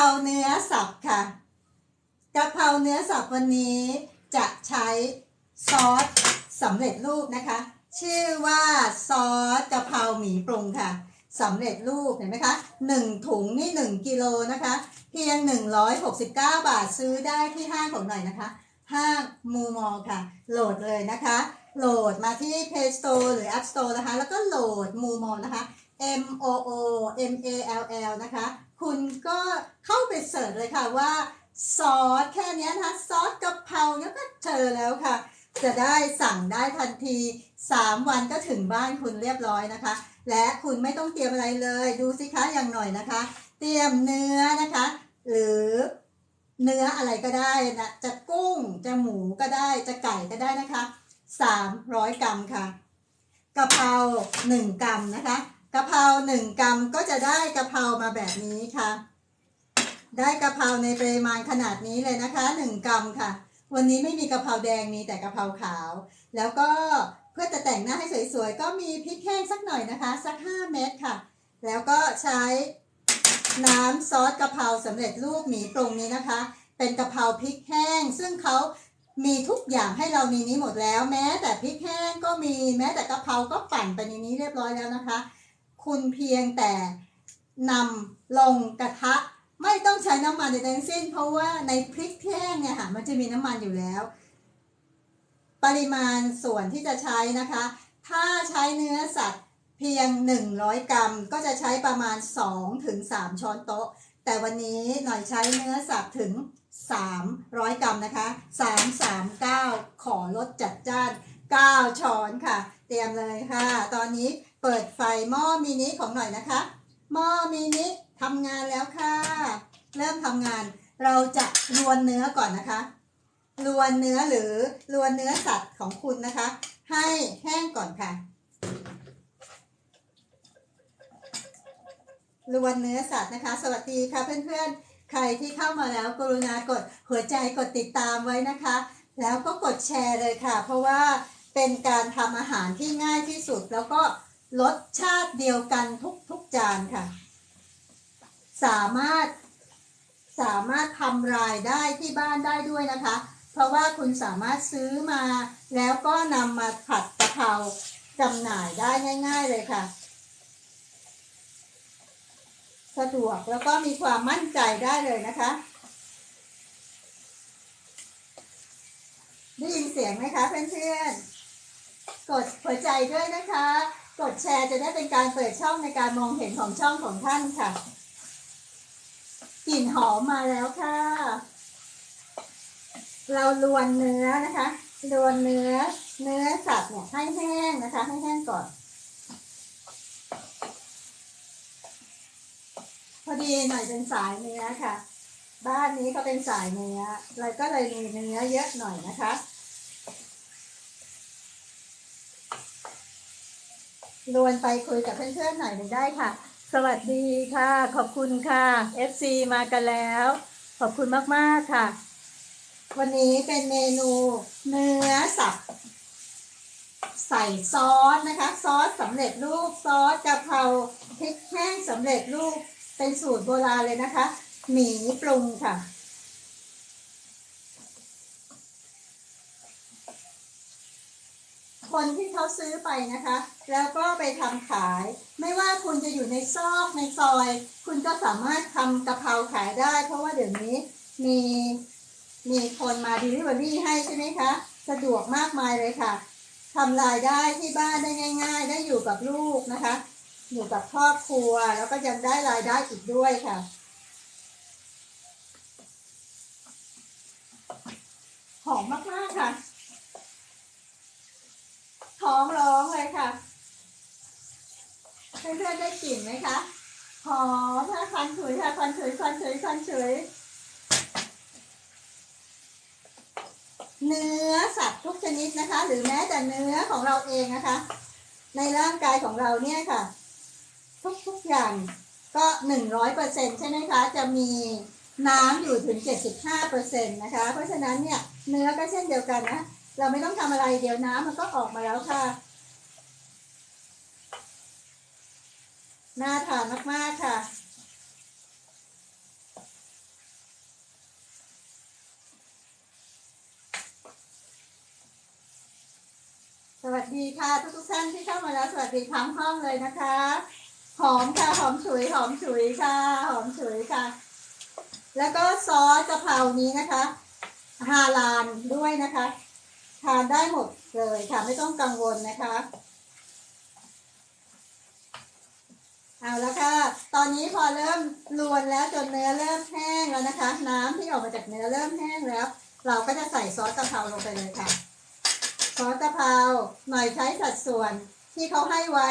ราเนื้อสับค่ะกะเพราเนื้อสับวันนี้จะใช้ซอสสำเร็จรูปนะคะ ชื่อว่าซอสกะเพราหมี่ปรุงค่ะสำเร็จรูปเห็นไหมคะหนึ่งถุงนี่หนึ่งกิโลนะคะ เพียง169บาทซื้อได้ที่ห้างของหน่อยนะคะ ห้างมูมอลค่ะ โหลดเลยนะคะ โหลดมาที่ Play Store หรือ App Store นะคะ แล้วก็โหลดมูมอลนะคะ M O O M A L L นะคะ คุณก็เข้าไปเสิร์ชเลยค่ะว่าซอสแค่นี้นะคะซอสกะเพราเนี่ยก็เจอแล้วค่ะ จะได้สั่งได้ทันที 3 วันก็ถึงบ้านคุณเรียบร้อยนะคะ และคุณไม่ต้องเตรียมอะไรเลย ดูสิคะอย่างหน่อยนะคะ เตรียมเนื้อนะคะ หรือเนื้ออะไรก็ได้นะจะกุ้งจะหมูก็ได้จะไก่ก็ได้นะคะ 300 กรัมค่ะกะเพรา1กรัมนะคะ กะเพรา1กรัมก็จะได้กะเพรามาแบบนี้ค่ะ ได้กะเพราในปริมาณขนาดนี้เลยนะคะ1กรัมค่ะ วันนี้ไม่มีกะเพราแดงมีแต่กะเพราขาว แล้วก็เพื่อจะแต่งหน้าให้สวยๆก็มีพริกแห้งสักหน่อยนะคะ สัก 5 เม็ดค่ะ แล้วก็ใช้น้ำซอสกะเพราสำเร็จรูปหมีปรุงนี้นะคะ เป็นกะเพราพริกแห้ง ซึ่งเขามีทุกอย่างให้เรามีนี้หมดแล้ว แม้แต่พริกแห้งก็มีแม้แต่กะเพราก็ปั่นไปในนี้เรียบร้อยแล้วนะคะ คุณเพียงแต่นำลงกระทะ ไม่ต้องใช้น้ำมันใดๆทั้งสิ้น เพราะว่าในพริกแห้งเนี่ยค่ะมันจะมีน้ำมันอยู่แล้ว ปริมาณส่วนที่จะใช้นะคะ ถ้าใช้เนื้อสัตว์เพียง 100 กรัม ก็จะใช้ประมาณ2ถึง3ช้อนโต๊ะ แต่วันนี้หน่อยใช้เนื้อสัตว์ถึง 300 กรัมนะคะ 339 ขอลดจัดจ้าน 9 ช้อนค่ะ เตรียมเลยค่ะ ตอนนี้ เปิดไฟหม้อมินิของหน่อยนะคะ หม้อมินิทำงานแล้วค่ะ เริ่มทำงาน เราจะลวนเนื้อก่อนนะคะลวนเนื้อหรือลวนเนื้อสัตว์ของคุณนะคะ ให้แห้งก่อนค่ะลวนเนื้อสัตว์นะคะ สวัสดีค่ะเพื่อนๆ ใครที่เข้ามาแล้วกรุณากดหัวใจกดติดตามไว้นะคะ แล้วก็กดแชร์เลยค่ะ เพราะว่าเป็นการทำอาหารที่ง่ายที่สุดแล้วก็ รสชาติเดียวกันทุกๆจานค่ะ สามารถสามารถทำรายได้ที่บ้านได้ด้วยนะคะ เพราะว่าคุณสามารถซื้อมา แล้วก็นำมาผัดกะเพราจำหน่ายได้ง่าย ๆ เลยค่ะ สะดวกแล้วก็มีความมั่นใจได้เลยนะคะได้ยินเสียงไหมคะเพื่อนๆกดหัวใจด้วยนะคะ กดแชร์จะได้เป็นการเปิดช่องในการมองเห็นของช่องของท่านค่ะ กลิ่นหอมมาแล้วค่ะ เราลวนเนื้อนะคะลวนเนื้อ เนื้อสัตว์เนี่ยให้แห้งนะคะ ให้แห้งก่อน พอดีหน่อยเป็นสายเนื้อค่ะ บ้านนี้เขาเป็นสายเนื้อเราก็เลยมีเนื้อเยอะหน่อยนะคะ ลวนไปคุยกับเพื่อนๆหน่อยหนึ่งได้ค่ะ สวัสดีค่ะ ขอบคุณค่ะ FC มากันแล้ว ขอบคุณมากๆค่ะ วันนี้เป็นเมนูเนื้อสับใส่ซอสนะคะ ซอสสำเร็จรูปซอสกะเพราพริกแห้งสำเร็จรูปเป็นสูตรโบราณเลยนะคะ หมีปรุงค่ะ คนที่เขาซื้อไปนะคะ แล้วก็ไปทำขาย ไม่ว่าคุณจะอยู่ในซอกในซอย คุณก็สามารถทำกะเพราขายได้ เพราะว่าเดี๋ยวนี้มีมีคนมาดีลิเวอรี่ให้ใช่ไหมคะ สะดวกมากมายเลยค่ะทำรายได้ที่บ้านได้ง่าย ๆ ได้อยู่กับลูกนะคะ อยู่กับครอบครัวแล้วก็ยังได้รายได้อีกด้วยค่ะหอมมากๆค่ะ ท้องร้องเลยค่ะ เพื่อนๆได้กลิ่นไหมคะ หอมค่ะควันฉุยค่ะควันฉุยควันฉุยควันฉุยเนื้อสัตว์ทุกชนิดนะคะ หรือแม้แต่เนื้อของเราเองนะคะ ในร่างกายของเราเนี่ยค่ะ ทุกๆอย่างก็หนึ่งร้อยเปอร์เซ็นใช่ไหมคะ จะมีน้ำอยู่ถึงเจ็ดสิบห้าเปอร์เซ็นต์นะคะ เพราะฉะนั้นเนี่ยเนื้อก็เช่นเดียวกันนะ เราไม่ต้องทำอะไรเดี๋ยวน้ำมันก็ออกมาแล้วค่ะ น่าทานมากๆค่ะ สวัสดีค่ะทุกๆท่านที่เข้ามาแล้วสวัสดีทั้งห้องเลยนะคะ หอมค่ะหอมฉุยหอมฉุยค่ะ หอมฉุยค่ะ แล้วก็ซอสกะเพรานี้นะคะฮาลานด้วยนะคะ ทานได้หมดเลยค่ะไม่ต้องกังวลนะคะเอาและค่ะ ตอนนี้พอเริ่มลวนแล้วจนเนื้อเริ่มแห้งแล้วนะคะ น้ำที่ออกมาจากเนื้อเริ่มแห้งแล้ว เราก็จะใส่ซอสกะเพราลงไปเลยค่ะ ซอสกะเพราหน่อยใช้สัดส่วนที่เขาให้ไว้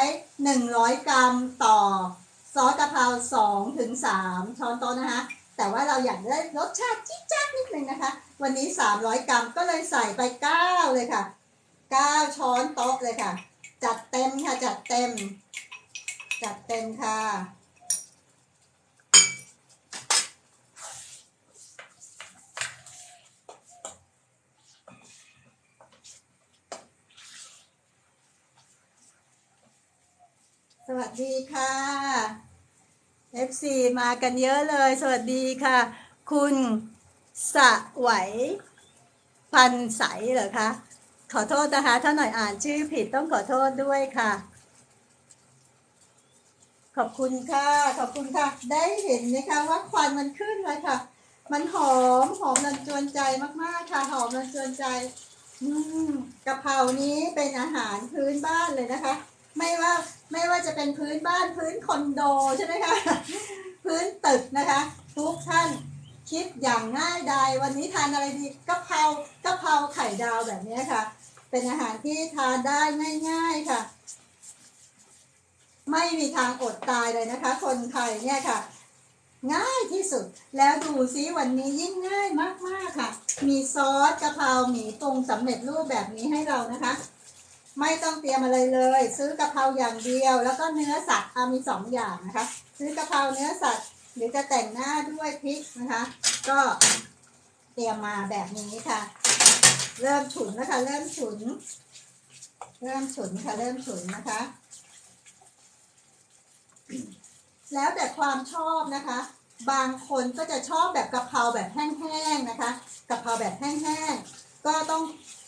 100 กรัมต่อ ซอสกะเพรา2ถึง3ช้อนโต๊ะนะคะ แต่ว่าเราอยากได้รสชาติจิ๊ดจ๊าดนิดนึงนะคะ วันนี้ 300 กรัมก็เลยใส่ไป 9 เลยค่ะ 9 ช้อนโต๊ะเลยค่ะ จัดเต็มค่ะ จัดเต็ม จัดเต็มค่ะ สวัสดีค่ะ FC มากันเยอะเลย สวัสดีค่ะ คุณ สะไหวพันใสเหรอคะ ขอโทษนะคะ ถ้าหน่อยอ่านชื่อผิดต้องขอโทษด้วยค่ะ ขอบคุณค่ะ ขอบคุณค่ะ ได้เห็นนะคะว่าควันมันขึ้นเลยค่ะ มันหอมหอมรันจวนใจมากๆค่ะ หอมรันจวนใจอืมกะเพรานี้เป็นอาหารพื้นบ้านเลยนะคะ ไม่ว่าไม่ว่าจะเป็นพื้นบ้านพื้นคอนโดใช่ไหมคะ พื้นตึกนะคะ ทุกท่าน คิดอย่างง่ายดายวันนี้ทานอะไรดีกะเพรากะเพราไข่ดาวแบบนี้ค่ะ เป็นอาหารที่ทานได้ง่ายๆค่ะ ไม่มีทางอดตายเลยนะคะ คนไทยเนี่ยค่ะ ง่ายที่สุด แล้วดูซิวันนี้ยิ่งง่ายมากๆค่ะ มีซอสกะเพราหมี่ปรุงสำเร็จรูปแบบนี้ให้เรานะคะ ไม่ต้องเตรียมอะไรเลย ซื้อกะเพราอย่างเดียว แล้วก็เนื้อสัตว์เอามีสองอย่างนะคะ ซื้อกะเพราเนื้อสัตว์ หรือจะแต่งหน้าด้วยพริกนะคะ ก็เตรียมมาแบบนี้ค่ะ เริ่มฉุนนะคะ เริ่มฉุน เริ่มฉุนค่ะ เริ่มฉุนนะคะ แล้วแต่ความชอบนะคะ บางคนก็จะชอบแบบกะเพราแบบแห้งๆนะคะกะเพราแบบแห้งๆก็ต้อง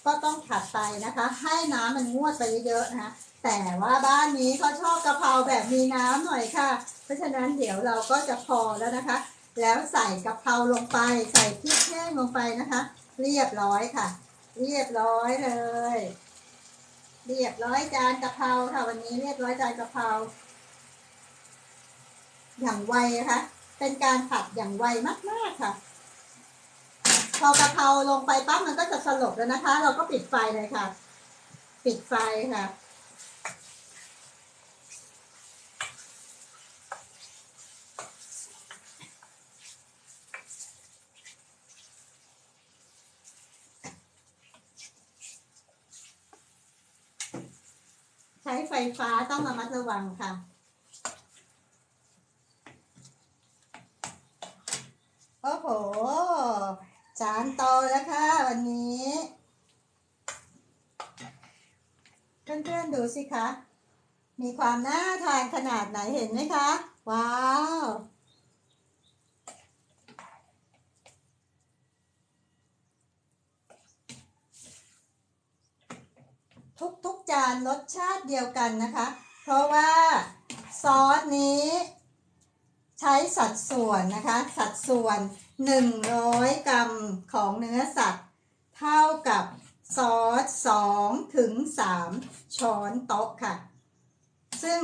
ก็ต้องผัดไปนะคะ ให้น้ำมันงวดไปเยอะๆนะคะแต่ว่าบ้านนี้เขาชอบกะเพราแบบมีน้ำหน่อยค่ะ เพราะฉะนั้นเดี๋ยวเราก็จะพอแล้วนะคะ แล้วใส่กะเพราลงไป ใส่พริกแห้งลงไปนะคะ เรียบร้อยค่ะ เรียบร้อยเลย เรียบร้อยจานกะเพราค่ะวันนี้เรียบร้อยจานกะเพราอย่างไวนะคะเป็นการผัดอย่างไวมากๆค่ะ พอกะเพราลงไปปั๊บมันก็จะสลบแล้วนะคะ เราก็ปิดไฟเลยค่ะ ปิดไฟค่ะ ใช้ไฟฟ้าต้องระมัดระวังค่ะโอ้โห จานโตแล้วค่ะวันนี้เพื่อนๆดูสิคะ มีความน่าทานขนาดไหนเห็นไหมคะ ว้าว ทุกๆจานรสชาติเดียวกันนะคะ เพราะว่าซอสนี้ ใช้สัดส่วนนะคะ สัดส่วน 100 กรัมของเนื้อสัตว์ เท่ากับซอส2ถึง3ช้อนโต๊ะค่ะ ซึ่ง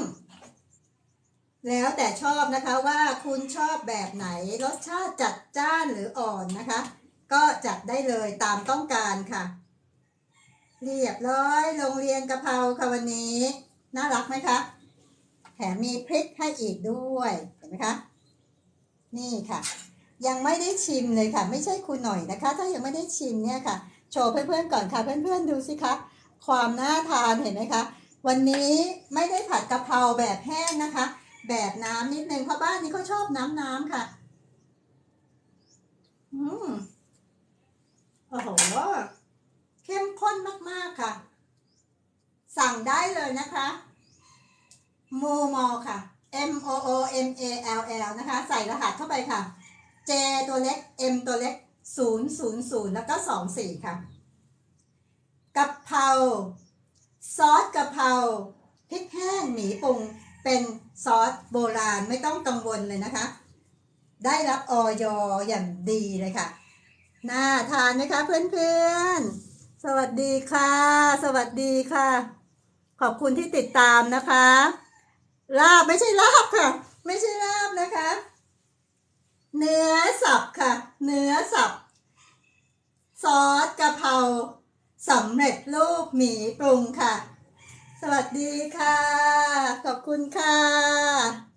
แล้วแต่ชอบนะคะว่าคุณชอบแบบไหนรสชาติจัดจ้านหรืออ่อนนะคะ ก็จัดได้เลยตามต้องการค่ะ เรียบร้อยโรงเรียนกะเพราค่ะวันนี้ น่ารักไหมคะแถมมีพริกให้อีกด้วย เห็นไหมคะ นี่ค่ะ ยังไม่ได้ชิมเลยค่ะ ไม่ใช่คุณหน่อยนะคะ ถ้ายังไม่ได้ชิมเนี่ยค่ะ โชว์เพื่อนๆก่อนค่ะ เพื่อนๆดูสิคะความน่าทานเห็นไหมคะ วันนี้ไม่ได้ผัดกะเพราแบบแห้งนะคะ แบบน้ำนิดนึงเพราะบ้านนี้เขาชอบน้ำน้ำค่ะ อืมโอ้โหเข้มข้นมากๆค่ะ สั่งได้เลยนะคะโมมอค่ะ M O O M A L L นะคะ ใส่รหัสเข้าไปค่ะ J ตัวเล็ก M ตัวเล็ก 000 แล้วก็ 24 ค่ะกะเพราซอสกะเพราพริกแห้งหมีปรุงเป็นซอสโบราณไม่ต้องกังวลเลยนะคะ ได้รับออยอย่างดีเลยค่ะ น่าทานไหมคะเพื่อนๆ สวัสดีค่ะ สวัสดีค่ะ ขอบคุณที่ติดตามนะคะ ลาบไม่ใช่ลาบค่ะ ไม่ใช่ลาบนะคะ เนื้อสับค่ะ เนื้อสับ ซอสกะเพราสำเร็จรูปหมีปรุงค่ะ สวัสดีค่ะ ขอบคุณค่ะ